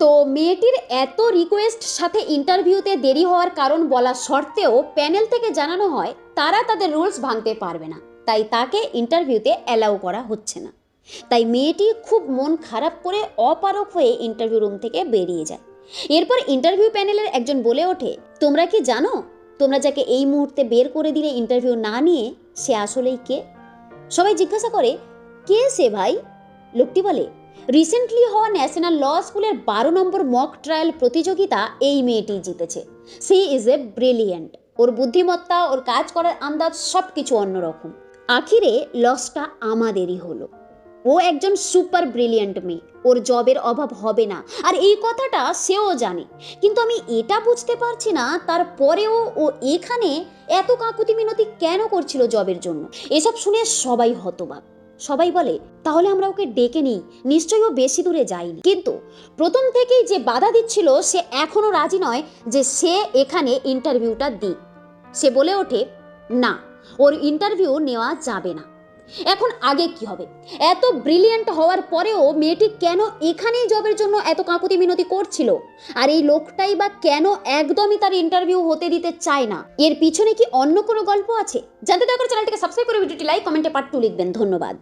তো মেয়েটির এত রিকোয়েস্ট সাথে ইন্টারভিউতে দেরি হওয়ার কারণ বলা সত্ত্বেও প্যানেল থেকে জানানো হয়, তারা তাদের রুলস ভাঙতে পারবে না। তাই তাকে ইন্টারভিউতে অ্যালাউ করা হচ্ছে না। তাই মেয়েটি খুব মন খারাপ করে অপারক হয়ে ইন্টারভিউ রুম থেকে বেরিয়ে যায়। এরপর ইন্টারভিউ প্যানেলের একজন বলে ওঠে, তোমরা কি জানো? তোমরা যাকে এই মুহূর্তে বের করে দিলে ইন্টারভিউ না নিয়ে, সে আসলেই কে? সবাই জিজ্ঞাসা করে, কে সে ভাই? লোকটি বলে, রিসেন্টলি হওয়া ন্যাশনাল ল স্কুলের বারো নম্বর মক ট্রায়াল প্রতিযোগিতা এই মেয়েটি জিতেছে। সি ইজ এ ব্রিলিয়েন্ট ওর বুদ্ধিমত্তা, ওর কাজ করার আন্দাজ সব কিছু অন্যরকম। আখিরে লসটা আমাদেরই হলো। ও একজন সুপার ব্রিলিয়েন্ট মেয়ে। ওর জবের অভাব হবে না। আর এই কথাটা সেও জানে। কিন্তু আমি এটা বুঝতে পারছি না, তারপরেও ও এখানে এত কাকুতি মিনতি কেন করছিল জবের জন্য? এসব শুনে সবাই হতবাক। সবাই বলে, তাহলে আমরা ওকে ডেকে নিই, নিশ্চয়ই ও বেশি দূরে যায়নি। কিন্তু প্রথম থেকেই যে বাধা দিচ্ছিল, সে এখনও রাজি নয় যে সে এখানে ইন্টারভিউটা দিক। সে বলে ওঠে, না, ওর ইন্টারভিউ নেওয়া যাবে না। এখন আগে কি হবে? এত ব্রিলিয়েন্ট হওয়ার পরেও মেয়েটি কেন এখানেই জবের জন্য এত কাকুতি মিনতি করছিল? আর এই লোকটাই বা কেন একদমই তার ইন্টারভিউ হতে দিতে চায় না? এর পিছনে কি অন্য কোনো গল্প আছে? জানতে দয়া চ্যানেলটিকে সাবস্ক্রাইব করে ভিডিওটি লাইক, কমেন্টে পার্ট টু লিখবেন। ধন্যবাদ।